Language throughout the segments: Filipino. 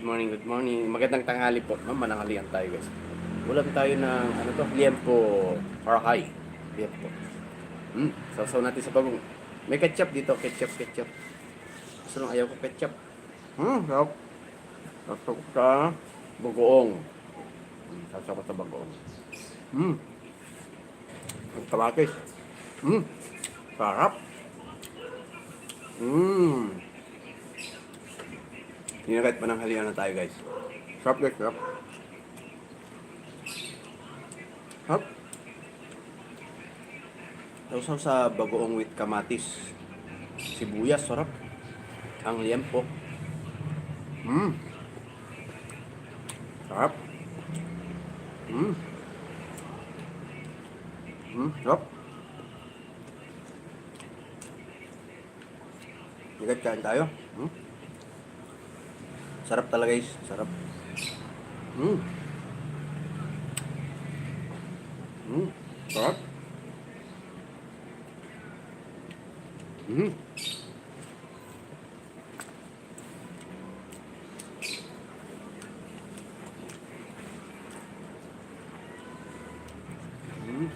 good morning, good morning. Magandang tanghali po. Ma'am, mananghalian tayo guys. Ulam tayo ng, ano to, liempo parakay. Liempo. Hmm, sausaw natin sa bagong. May ketchup dito, ketchup, ketchup. Gusto nung ayaw ko ketchup. Hmm, sarap. Sausaw ko sa bagoong. Hmm, sausaw ko sa bagoong. Hmm. Ang kamatis. Hmm, sarap. Hmm. Hindi na kahit mananghalian na tayo guys. Sarap guys, sarap. Sarap. Sausaw sa bagoong with kamatis. Sibuyas, sarap. Ang liempo. Mmm. Sarap. Mmm. Mmm, sarap. Ikat kain tayo. Hmm? Sarap talaga guys, sarap. Mm. Mm. Sarap. Mm. Mm.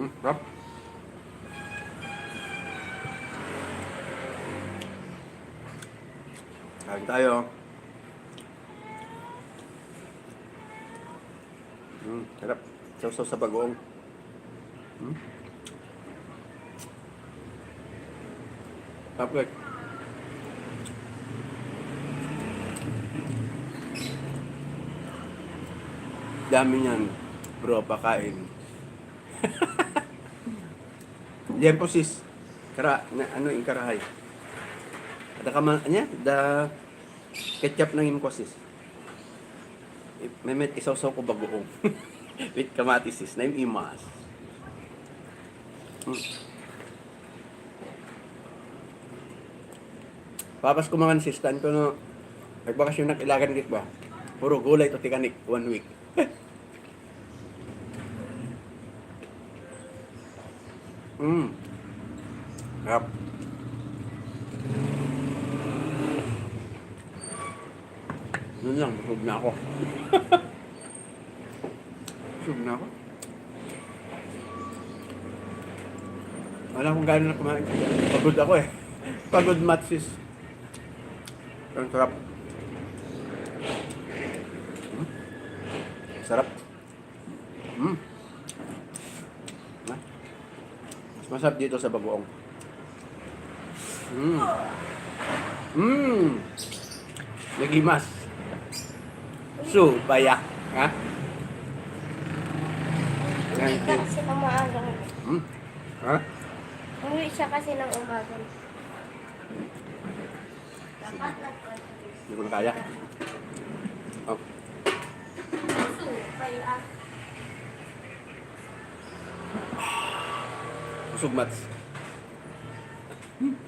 Mm. Sarap. Kain tayo. Mm, sarap. Sausaw sa bagoong. Mm. Sarap guys. Dami niyan. Bro, pakain. Sis. Kara, na, ano yung karahay? Man, anya, da ketchup ng imkosis. Memet isaw-saw ko bagoong. With kamatis sis, na yung imas. Hmm. Papas ko mga assistant ko no, nagbakasyon na ilagan git ba? Puro gulay to tikanik, one week. Hmm. Yep. Yun lang, busog na ako. busog na ako. Wala kung gano'n na kumain. Pagod ako eh. Pagod matsis. Ang sarap. Hmm? Sarap. Hmm. Mas masarap dito sa bagoong. Hmm. Hmm. Nagimas. So, baya. Ha? Umuwi ka kasi ng maaga. Hmm? Ha? Umuwi siya kasi ng umaga. Dapat Hindi ko na kaya. Oh. Kaya, Busog mats. Hmm.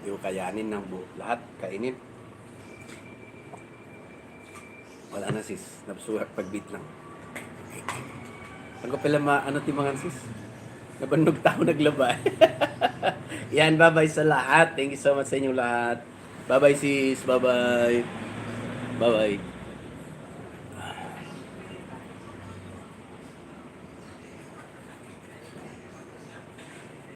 Hindi ko kayanin ng buo. Lahat, kainin. Wala na sis. Napsuhat pagbit lang. Ang pala ma, ano ti mga sis? Nabanog tao naglaba. Yan, bye-bye sa lahat. Thank you so much sa inyong lahat. Bye-bye sis. Bye-bye. Bye-bye.